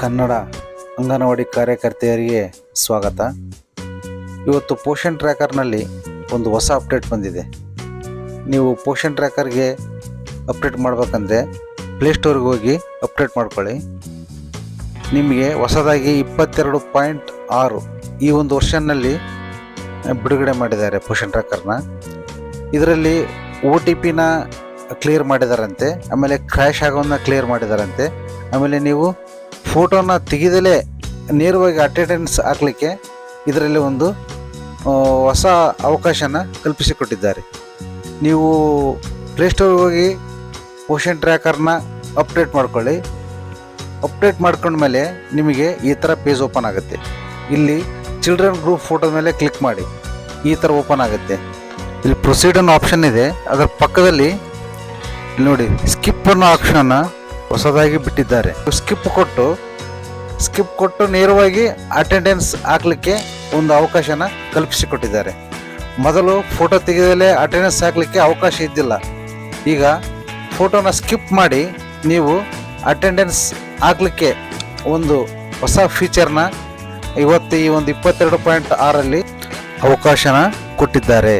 ಕನ್ನಡ ಅಂಗನವಾಡಿ ಕಾರ್ಯಕರ್ತೆಯರಿಗೆ ಸ್ವಾಗತ. ಇವತ್ತು ಪೋಷನ್ ಟ್ರ್ಯಾಕರ್ನಲ್ಲಿ ಒಂದು ಹೊಸ ಅಪ್ಡೇಟ್ ಬಂದಿದೆ. ನೀವು ಪೋಷನ್ ಟ್ರ್ಯಾಕರ್ಗೆ ಅಪ್ಡೇಟ್ ಮಾಡಬೇಕಂದ್ರೆ ಪ್ಲೇಸ್ಟೋರ್ಗೆ ಹೋಗಿ ಅಪ್ಡೇಟ್ ಮಾಡ್ಕೊಳ್ಳಿ. ನಿಮಗೆ ಹೊಸದಾಗಿ ಇಪ್ಪತ್ತೆರಡು ಪಾಯಿಂಟ್ ಆರು ಈ ಒಂದು ವರ್ಷನಲ್ಲಿ ಬಿಡುಗಡೆ ಮಾಡಿದ್ದಾರೆ ಪೋಷನ್ ಟ್ರ್ಯಾಕರ್ನ. ಇದರಲ್ಲಿ ಓ ಟಿ ಪಿನ ಕ್ಲಿಯರ್ ಮಾಡಿದಾರಂತೆ, ಆಮೇಲೆ ಕ್ರ್ಯಾಶ್ ಆಗೋನ್ನ ಕ್ಲಿಯರ್ ಮಾಡಿದಾರಂತೆ, ಆಮೇಲೆ ನೀವು ಫೋಟೋನ ತೆಗೆದಲೇ ನೇರವಾಗಿ ಅಟೆಂಡೆನ್ಸ್ ಹಾಕಲಿಕ್ಕೆ ಇದರಲ್ಲಿ ಒಂದು ಹೊಸ ಅವಕಾಶನ ಕಲ್ಪಿಸಿಕೊಟ್ಟಿದ್ದಾರೆ. ನೀವು ಪ್ಲೇಸ್ಟೋರ್ಗೆ ಹೋಗಿ ಓಷನ್ ಟ್ರ್ಯಾಕರ್ನ ಅಪ್ಡೇಟ್ ಮಾಡ್ಕೊಳ್ಳಿ. ಅಪ್ಡೇಟ್ ಮಾಡ್ಕೊಂಡ್ಮೇಲೆ ನಿಮಗೆ ಈ ಥರ ಪೇಜ್ ಓಪನ್ ಆಗುತ್ತೆ. ಇಲ್ಲಿ ಚಿಲ್ಡ್ರನ್ ಗ್ರೂಪ್ ಫೋಟೋ ಮೇಲೆ ಕ್ಲಿಕ್ ಮಾಡಿ, ಈ ಥರ ಓಪನ್ ಆಗುತ್ತೆ. ಇಲ್ಲಿ ಪ್ರೊಸೀಡ್ ಆಪ್ಷನ್ ಇದೆ. ಅದರ ಪಕ್ಕದಲ್ಲಿ ನೋಡಿ ಸ್ಕಿಪ್ ಅನ್ನೋ ಆಪ್ಷನ್ನ ಹೊಸದಾಗಿ ಬಿಟ್ಟಿದ್ದಾರೆ. ಸ್ಕಿಪ್ ಕೊಟ್ಟು ಸ್ಕಿಪ್ ಕೊಟ್ಟು ನೇರವಾಗಿ ಅಟೆಂಡೆನ್ಸ್ ಹಾಕ್ಲಿಕ್ಕೆ ಒಂದು ಅವಕಾಶನ ಕಲ್ಪಿಸಿಕೊಟ್ಟಿದ್ದಾರೆ. ಮೊದಲು ಫೋಟೋ ತೆಗೆದಲೇ ಅಟೆಂಡೆನ್ಸ್ ಹಾಕ್ಲಿಕ್ಕೆ ಅವಕಾಶ ಇದ್ದಿಲ್ಲ. ಈಗ ಫೋಟೋನ ಸ್ಕಿಪ್ ಮಾಡಿ ನೀವು ಅಟೆಂಡೆನ್ಸ್ ಹಾಕ್ಲಿಕ್ಕೆ ಒಂದು ಹೊಸ ಫೀಚರ್ನ ಇವತ್ತು ಈ ಒಂದು ಇಪ್ಪತ್ತೆರಡು ಪಾಯಿಂಟ್ ಆರಲ್ಲಿ ಅವಕಾಶನ ಕೊಟ್ಟಿದ್ದಾರೆ.